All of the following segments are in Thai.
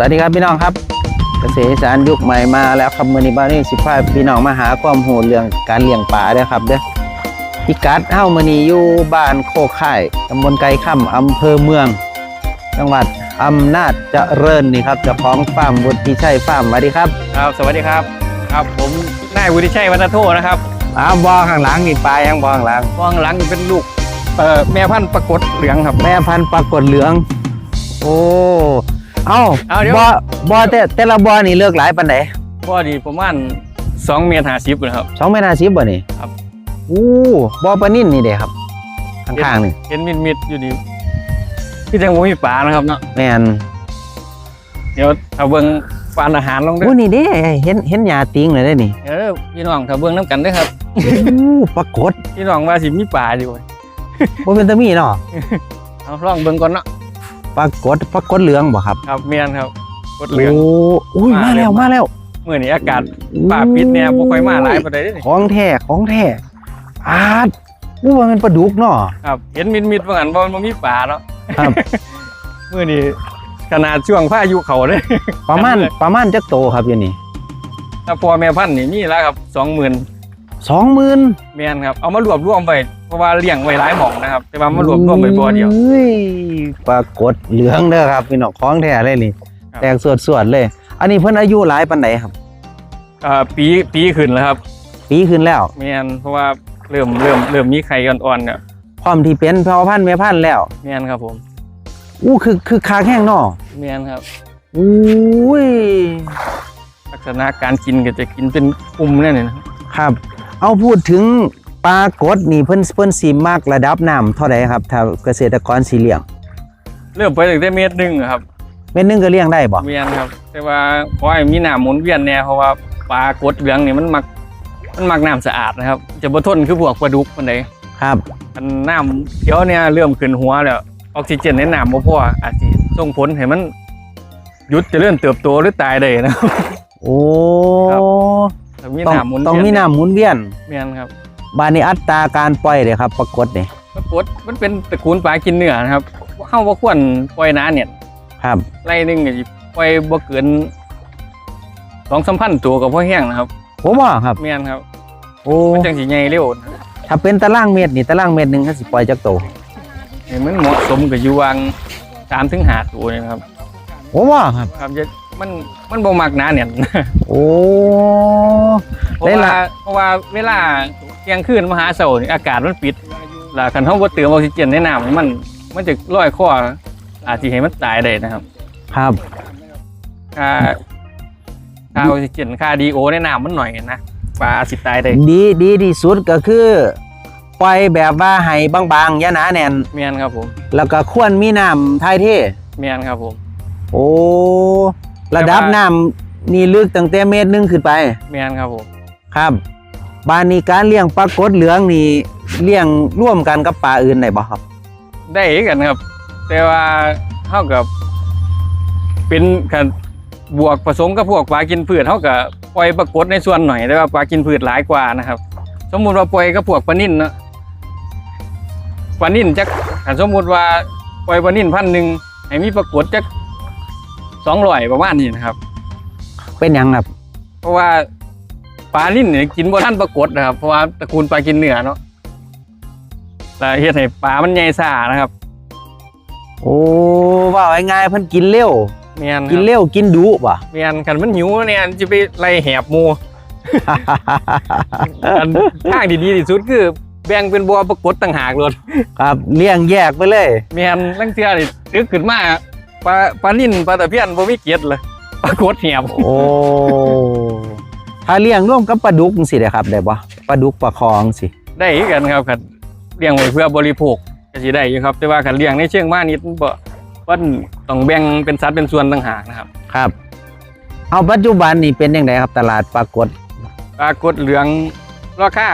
วัสดีครับพี่น้องครับเกษตรอีสารยุคใหม่มาแล้วครับมือนี้บ้านนี้สิพาพี่น้องมาหาความรู้เรื่องการเลี้ยงปลาเด้อครับเด้อพิกัดเฮ้ามือนี้อยู่บ้านโคกข่ายตำบลไก่ค่ำอำเภอเมือง จังหวัดอำนาจเจริญนี่ครับเจ้าของฟาร์มบุตรพิชัยฟาร์มสวัสดีครับครับ สวัสดีครับ ครับผมนายวุฒิชัยวัฒนโทนะครับอ้าวบอข้างหลังนี่ปลายังบอข้างหลังว่างหลังเป็นลูกเอ่อแม่พันธุ์ปรากฏเหลืองครับ แม่พันธุ์ปรากฏเหลือง โอ้ เอ้าเอาเดี๋ยวบอบอแต่แต่ละบอนี่เลือกหลายปันไหนพ่อดีประมาณสองเมตรห้าสิบนะครับ สองเมตรห้าสิบบ่นี่ครับ อู้บอปลานิ่นนี่เด้ครับข้างๆนี่เห็นมิดมิดๆอยู่ดีพี่แตงโมมีปลานะครับเนาะแม่นเดี๋ยวถ้าเบิ้งปานอาหารลงด้วอู้ยนี่เด้เห็นเห็นหญ้าติงเลยได้นี่เดี๋ยวพี่น้องถ้าเบิ้งน้ำกันเด้วยครับ อู้ปรากฏพี่น้องว่าสิมีปลาอยู่บ่เป็นตะมีเนาะเอาลองเบิ้งก่อนเนาะ ปรากฏปรากฏเหลืองบ่ครับครับเมียนครับกดเหลืโอ้องอุ้ยมาแล้วมาแล้วเมื่อนี้อากาศป่าปิดแนวบ่ค่อยมาหลายปานใดเด้อนี่ของแท้ของแท้อาดอู้ว่ามันปลาดุกเนาะครับ เห็นมิดมิดๆว่างั้นบ่มันบ่มีปลาเนาะครับเมื่อนี้ขนาดช่วงพายุเขาเลยประมาณครับประมาณจักโตครับอยู่นี่ถ้าพอแม่พันธุ์นี่มีแล้วครับสองหมื่น 20,000แม่นครับเอามารวบรวมไปเพราะว่าเลี้ยงไว้หลายหม่องนะครับ แต่ว่ามารวบรวมไปบ่อเดียวอุ้ยปรากฏเหลืองเด้อครับพี่น้องของแท้เลยนี่ครับ แตกสวดๆเลย อันนี้เพิ่นอายุหลายปานใดครับ เอ่อปีปีขึ้นแล้วครับปีขึ้นแล้วแม่นเพราะว่าเริ่มเริ่มเริ่มมีไข่อ่อนๆเนี่ยพร้อมที่เป็นพ่อพันธุ์แม่พันธุ์แล้ว แม่นครับผมอู้คือคือคาแห้งเนาะแม่นครับ อุ้ยลักษณะการกินก็จะกินเป็นกลุ่มเนี่ยนะครับครับ เอาพูดถึงปลากดนี่เพิ่นเพิ่นสิมากระดับน้ำเท่าใดครับถ้าเกษตรกรสิเลี้ยงเริ่มไปตั้งแต่เมตรหนึงอะครับเม็ดหนึงก็เลี้ยงได้บ่แม่นครับ แต่ว่าขอให้มีน้ำหมุนเวียนแน่เพราะว่าปลากดเหลืองนี่มันมักมันมักน้ำสะอาดนะครับ จะบ่ทนคือพวกปลาดุกปานใดครับอันน้ำเขียวเนี่ยเริ่มขึ้นหัวแล้วออกซิเจนในน้ำบ่พออาจจะส่งผลให้มันหยุดเจริญเติบโตหรือตายได้นะครับโอ้ครับ ต้องมีต้องน้ำหมุนต้องมีเวียน้ำหมุนเวียนแม่นครับบาดนี้อัตราการปล่อยเด้ครับ ปรากฏนี่ปรากฏมันเป็นตระกูลปลากินเนื้อนะครับเฮาบ่ควรปล่อยหนาเนี่ยครับไล่หนึงก็สิปล่อยบ่เกิน2-3,000ตัวก็พอแห้งนะครับผมว่าครับแม่นครับโอ้มันจังสิใหญ่เร็วนะครับถ้าเป็นตารางเมตรนี่ตารางเมตรหนึงเขาสิปล่อยจักโตให้มันเหมาะสมกับอยู่วาง3ถึง5ตัวนะครับผมว่าครับ ครับจะ มันมันบ่มักหนาเนี่ยโอ้เพราะได้ละว่าเพราะว่าเวลาเที่ยงคืนมาหาเสาร์นี่อากาศมันปิดแล้วคันเฮาบ่เติมออกซิเจนในน้ำนี่มัน มันจะลอยคออาจสิให้มันตายได้นะครับครับค่าค่าออกซิเจนค่าดีโอในน้ำมันหน่อยนะปลาอาจสิตายได้ดีดีที่สุดก็คือปล่อยแบบว่าให้บางๆอยาหนาแน่น แม่นครับผมแล้วก็ควรมีน้ำทายเท แม่นครับผม โอ้ ระดับน้ำนี่ลึกตั้งแต่เมตรหนึงขึ้นไปแม่นครับผมครับบ้านนี้การเลี้ยงปลากดเหลืองนี่เลี้ยงร่วมกันกับปลาอื่นได้บ่ครับ ได้กันครับ แต่ว่าเท่ากับ เป็นกันบวกผสมกับพวกปลากินพืชเท่ากับปล่อยปรากฏในส่วนหน่อยแต่ว่าปลากินพืชหลายกว่านะครับ สมมุติว่าปล่อยกับพวกปลานิ่นเนาะปลานิ่นจักถ้าสมมุติว่าปล่อยปลานิ่นพันหนึ่งให้มีปรากฏจัก สองร้อยประมาณนี้นะครับ เป็นหยังครับ เพราะว่าปลานิ่นเนี่ยกินบ่ทันปรากฏนะครับ เพราะว่าตระกูลปลากินเนื้อเนาะแต่เฮ็ดให้ปลามันใหญ่ซ่านะครับโอ้ว่าง่ายๆเพิ่นกินเร็ว เมียนคกินรับเร็วกินดุบ่เมียนกันมันหิวเนี่ยจะไปไล่แหบหมู อันทางดีๆที่สุดคือแบ่งเป็นบัวปรากฏต่างหากเลยครับเลี้ยงแยกไปเลย เมียนลังเทื่อนี่ตึกขึ้นมา ปลาปลานิ่นปลาตะเพียนบ่มีเกียรติเลยปรากฏแหบโอ้ถ้าเลี้ยงร่วมกับปลาดุกจังสิได้ครับได้บ่ปลาดุกปลาคองสิ ได้คือกันครับคันเลี้ยงไว้เพื่อบริโภคก็สิได้อยู่ครับ แต่ว่าคันเลี้ยงในเชิงมานิดมันบ่มันต้องแบ่งเป็นสัดเป็นส่วนต่างหากนะครับ ครับ เอาปัจจุบันนี่เป็นยังไงครับตลาดปลากดปลากดเหลืองราคา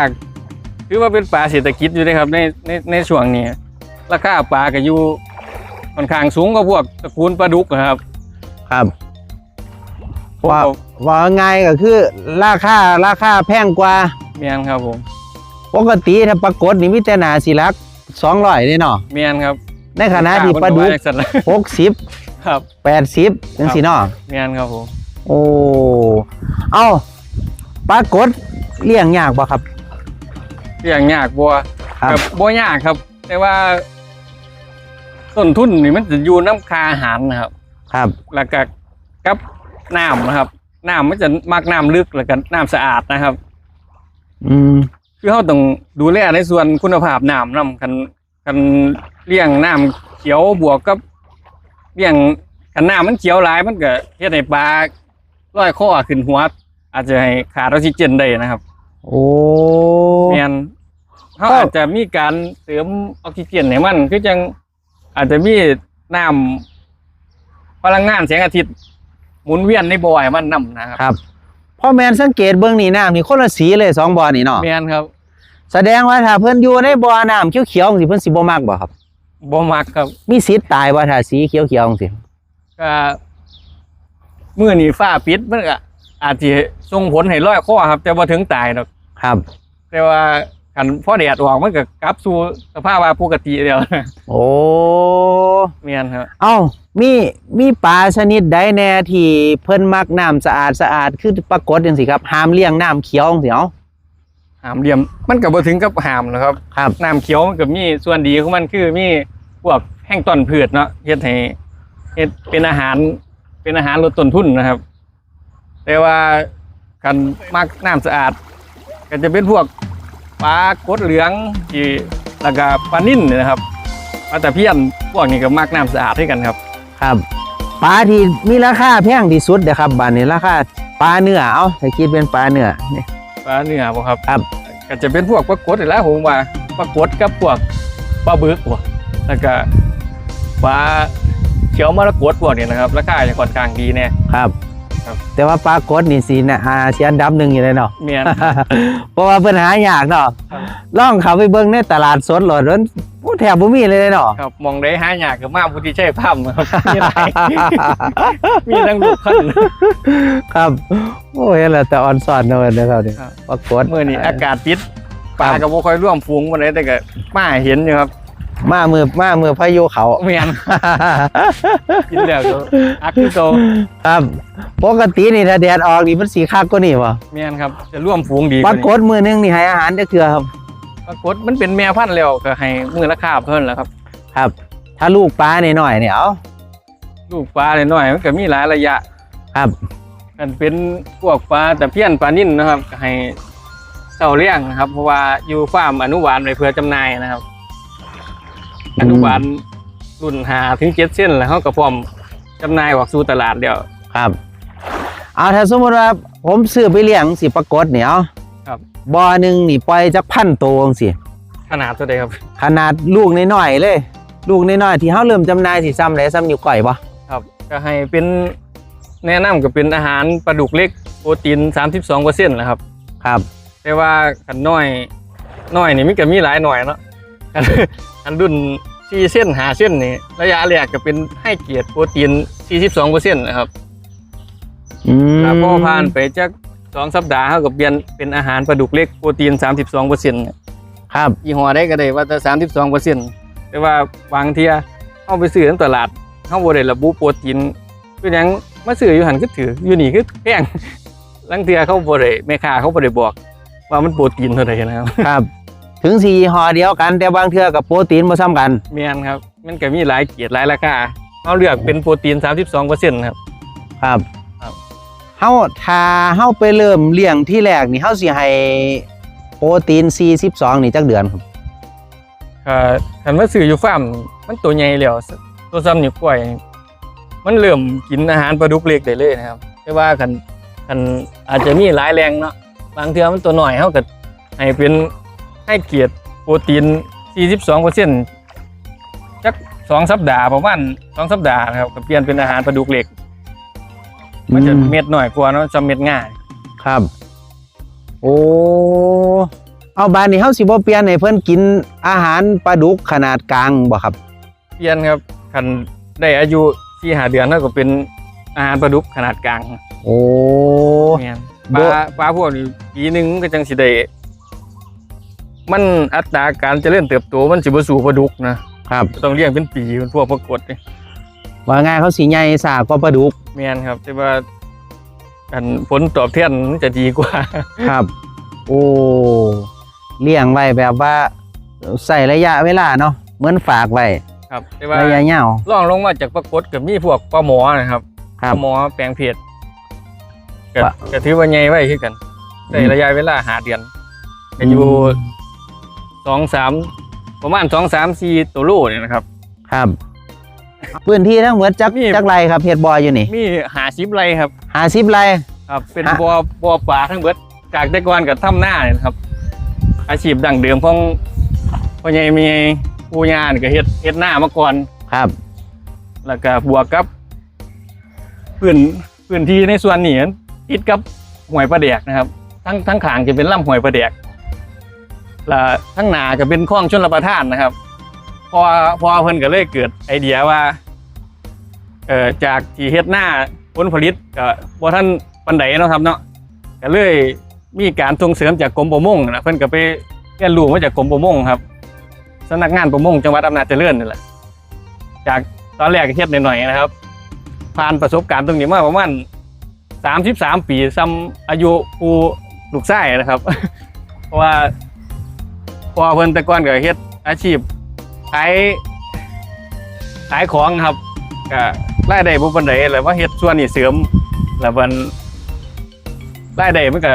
คือว่าเป็นปลาเศรษฐกิจอยู่นะครับในในในช่วงนี้ราคาปลาก็อยู่ ค่อนข้างสูงกว่าพวกตระกูลปลาดุกนะครับ ครับพวกว่าเขาว่าง่ายก็คือราคาราคาแพงกว่าเมียนครับผมปกติถ้าปลากดนี่มีแต่หนาสิลัก200นี่เนาะเมียนครับ ในขณะที่ปลาดุกจังซั่นล่ะหกสิบครับแปดสิบจังสิเนาะแม่นครับผมโอ้เอ้าปลากดเลี้ยงยากบ่ครับเลี้ยงยากบัวครับกับบัวยากครับ แต่ว่า ต้นทุนนี่มันจะอยู่น้ำคาอาหารนะครับ ครับแล้วก็กับน้ำนะครับน้ำมันจะมักน้ำลึกแล้วก็น้ำสะอาดนะครับ อืมคือเขาต้องดูแลในส่วนคุณภาพน้ำนำกันกันเลี้ยงน้ำเขียวบวกกับเลี้ยงกันน้ำมันเขียวหลายมันก็เฮ็ดให้ปลาลอยคอขึ้นหัว อาจจะให้ขาดออกซิเจนได้นะครับ โอ้แม่นเขาก็อาจจะมีการเสริมออกซิเจนให้มันคือจัง อาจจะมีน้ำพลังงานแสงอาทิตย์หมุนเวียนในบ่อยมันนํนะครับครับพ่อแมนสังเกตเบื้องนี่น้ำนี่คนละสีเลยสองบ่อนี่เนาะแม่นครับ แสดงว่าถ้าเพิ่นอยู่ในบ่อน้ำเขียวๆจังสิเพิ่นสิบ่มักบ่ครับบ่มักครับมีสิทธิ์ตายบ่ถ้าสีเขียวๆจังสิก็เมื่อนี้ฟ้าปิดมันก็อาจจะส่งผลให้ร้อยข้อครับ แต่บ่ถึงตายหรอกครับ แต่ว่า คันพอแดดออกมันก็กลับสู่สภาพว่าปกติเดียวโอ้เมียนครับ เอ้ามีมีปลาชนิดใดแน่ที่เพิ่นมักน้ำสะอาดสะอาดคือปรากฏจังสิครับห้ามเลี้ยงน้ำเขียวจังสิเอ้าหามเหลี่ยมมันก็บ่ถึงกับหามนะครับครับน้ำเขียวมันก็มีส่วนดีของมันคือมีพวกแห้งต้นพืชเนาะเฮ็ดให้เฮ็ดเป็นอาหารเป็นอาหารลดต้นทุนนะครับ แต่ว่าคันมักน้ำสะอาด ก็จะเป็นพวก ปลากดเหลืองที่แล้วก็ปลานิ่นเนี่ยนะครับปลาตะเพียนพวกนี้ก็มักน้ำสะอาดด้วยกันครับครับปลาที่มีราคาแพงที่สุดเด้อครับบัดนี้ราคาปลาเนื้อเอ้าถ้าคิดเป็นปลาเนื้อนี่ปลาเนื้อบ่ครับครับก็จะเป็นพวกปลากดนี่แหล้วผมว่าปลากดกับพวกปลาบึกบ่แล้วก็ปลาเขียวมรกตพวกนี้นะครับราคาจะค่อนข้างดีแน่ครับ ครับ แต่ว่าปลากดนี่สินะอาเสียอันดับหนึ่งอยู่เลยเนาะ เมียน เพราะว่าปัญหายากเนาะครับ ล่องเขาไปเบิ่งในตลาดสดโหลดมันโอ้แถบบ่มีเลยเนาะ ครับมองได้หายากกับมากพุทธิชัยภาพครับมีหลายมีทั้งลูกพัน ครับ โอ้ยแล้วแต่ออนซอนเนาะนะครับนี่ครับปรากฏเมื่อนี้อากาศปิดปลาก็บ่ค่อยร่วมฝูงวันนี้แต่ก็มาเห็นอยู่ครับ มามือมามือพายุเขาเมียนกินแล้วก็อักคือโตครับปกตินี่ถ้าแดดออกนี่มันสีคักกว่านี่บ่เมียนครับจะร่วมฝูงดีปว่ารากฏมือหนึงนี่ให้อาหารจักเทื่อครับปรากฏมันเป็นแม่พันธุ์แล้วก็ให้มือละคาบเพิ่นแหล้วครับ ครับ ถ้าลูกปลาหน่อยๆเนี่ยเอาลูกปลาน้อยๆมันก็มีหลายระยะ ครับกันเป็นพวกปลาตะเพียนปลานิ่นนะครับก็ให้เจ้าเลี้ยงนะครับ เพราะว่าอยู่ฟาร์มอนุบาลไว้เพื่อจำหน่ายนะครับ อนุบาลรุ่นหาถึงเจ็ดเส้นแล้วเขาก็พร้อมจำหน่ายออกสู่ตลาดเดียวครับเอาถ้าสมมติว่าผมซื้อไปเลี้ยงสิปรากฏเนี่ยเอาครับบ่อหนึ่งนี่ปล่อยจักพันตัวจังสิขนาดเท่าใดครับ ขนาดลูกน้อยๆเลย ลูกน้อยๆที่เขาเริ่มจำหน่ายสิซ้ำไหนซ้ำอยู่ก่อยบ่ครับก็ให้เป็นแนะนำก็เป็นอาหารปลาดุกเล็กโปรตีน32เปอร์เซ็นต์นะครับ ครับ แต่ว่าขันน้อยน้อยนี่มันก็มีหลายหน่อยเนาะ คันคันรุ่นสี่เส้นหาเส้นนี่ระยะแรกก็เป็นให้เกียรติโปรตีน42เปอร์เซ็นต์นะครับอืมแล้วพอผ่านไปจากสองสัปดาห์เขาก็เปลี่ยนเป็นอาหารปลาดุกเล็กโปรตีน32เปอร์เซ็นต์ครับยี่ห้อได้ก็ได้ว่าแต่32เปอร์เซ็นต์แต่ว่าบางเทียเอาไปซื้อในตลาดเขาบ่ได้ระบุโปรตีนคือหยังมาซื้ออยู่หันก็ถืออยู่นี่คือแพงลังเทียเขาบ่ได้แม่ค้าเขาบ่ได้บอกว่ามันโปรตีนเท่าไหร่นะครับครับ ถึงสี่ห่อเดียวกัน แต่บางเทื่อกับโปรตีนบ่ซ้ำกัน เมียนครับ มันก็มีหลายเกียรติหลายราคาเขาเลือกเป็นโปรตีน 32เปอร์เซ็นต์ครับ ครับครับ เฮาถ้าเฮาไปเริ่มเลี้ยงที่แรกนี่เฮาสิให้โปรตีน 42 นี่จักเดือนครับก็คันว่าซื้ออยู่ฟาร์มมันตัวใหญ่แล้วตัวซ้ำนิ้วก้อยนี่มันเริ่มกินอาหารปลาดุกเล็กได้เลยนะครับ แต่ว่าคันคันอาจจะมีหลายแรงเนาะบางเทื่อมันตัวหน่อยเขาก็ให้เป็น ให้เกียรติโปรตีน 42เปอร์เซ็นต์จักสองสัปดาห์ประมาณสองสัปดาห์นะครับก็เปลี่ยนเป็นอาหารปลาดุกเล็ก มันจะอืเม็ดหน่อยกว่าเนาะจะเม็ดง่าย ครับ โอ้ เอาบานนี้เฮาสิบ่เปลี่ยนให้เพิ่นกินอาหารปลาดุกขนาดกลางบ่ครับ เปลี่ยนครับคันได้อายุที่หาเดือนเท่ากับเป็นอาหารปลาดุกขนาดกลาง โอ้เนี่ยปโดลาปลาพวกนี้ปีหนึ่งก็จังสิได้ มันอัตราการเจริญเติบโตมันสิบ่สู่ปลาดุกนะครับต้องเลี้ยงเป็นปีเป็นพวกปรากฏนี่ว่าง่ายเขาสีใหญ่สากว่าปลาดุกแม่นครับ แต่ว่าอันผลตอบแทนมันจะดีกว่า ครับ โอ้เลี้ยงไว้แบบว่าใส่ระยะเวลาเนาะเหมือนฝากไว้ครับแต่ว่าระยะยาวล่องลงมาจากปรากฏกับมีพวกปลาหมอนะครับคปรับลาหมอแปลงเพจก็ปะก็ถือว่าใหญ่ไว้คือกันใช้ระยะเวลาหาเดือนก็อยู่ สองสามประมาณสองสามสี่ตัวโลเนี่ยนะครับ ครับพื้นที่ทั้งหมดจักมีจักไรครับเฮ็ดบอยอยู่นี่มีหาชิปไรครับ หาสิบไร ครับ เป็นฮะบัวบัวปลาทั้งเบิดจากแต่ก่อนกับถ้ำหน้าเนี่ยนะครับ อาชีพดั้งเดิมของพ่อใหญ่มีปู่ย่านี่ก็เฮ็ดเฮ็ดหน้ามาก่อน ครับแล้วก็บวกกับพื้นพื้นที่ในส่วนนี้ติดกับห้วยประแดกนะครับ ทั้งทั้งขางจะเป็นลำห้วยประแดก และทั้งหนาก็เป็นคลองชนรับประทานนะครับ พอพอเพิ่นก็เลยเกิดไอเดียว่าเอ่อจากที่เฮ็ดหน้าผลผลิตก็บ่ท่านปันไดเนาะครับเนาะก็เลยมีการส่งเสริมจากกรมประมงนะเพิ่นก็ไปเรียนรู้มาจากกรมประมงครับสำนักงานประมงจังหวัดอำนาจเจริญนี่แหละจากตอนแรกเฮ็ดหน่อยๆนะครับ ผ่านประสบการณ์ตรงนี้มาประมาณ33 ปีซ้ำอายุปูลูกชายนะครับ เพราะว่า พอเพิ่นแต่ก่อนก็เฮ็ดอาชีพขายขายของครับก็รายได้บ่ปานใดแล้วว่าเฮ็ดส่วนนี้เสริม แล้วมันรายได้มันก็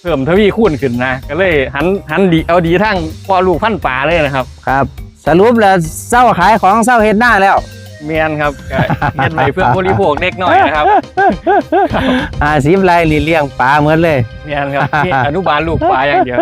เพิ่มทวีคูณขึ้นนะ ก็เลยหันหันดีเอาดีทั้งพอลูกพันธุ์ป่าเลยนะครับ ครับ สรุปแล้วเศร้าขายของเศร้าเฮ็ดหน้าแล้วเมียนครับก็เฮ็ดไว้เพื่อบริโภคเล็กน้อยนะครับหาสิบไรนี่เลี้ยงปลาเหมือนเลยเมียนครับนี่อนุบาลลูกปลาอย่างเดียว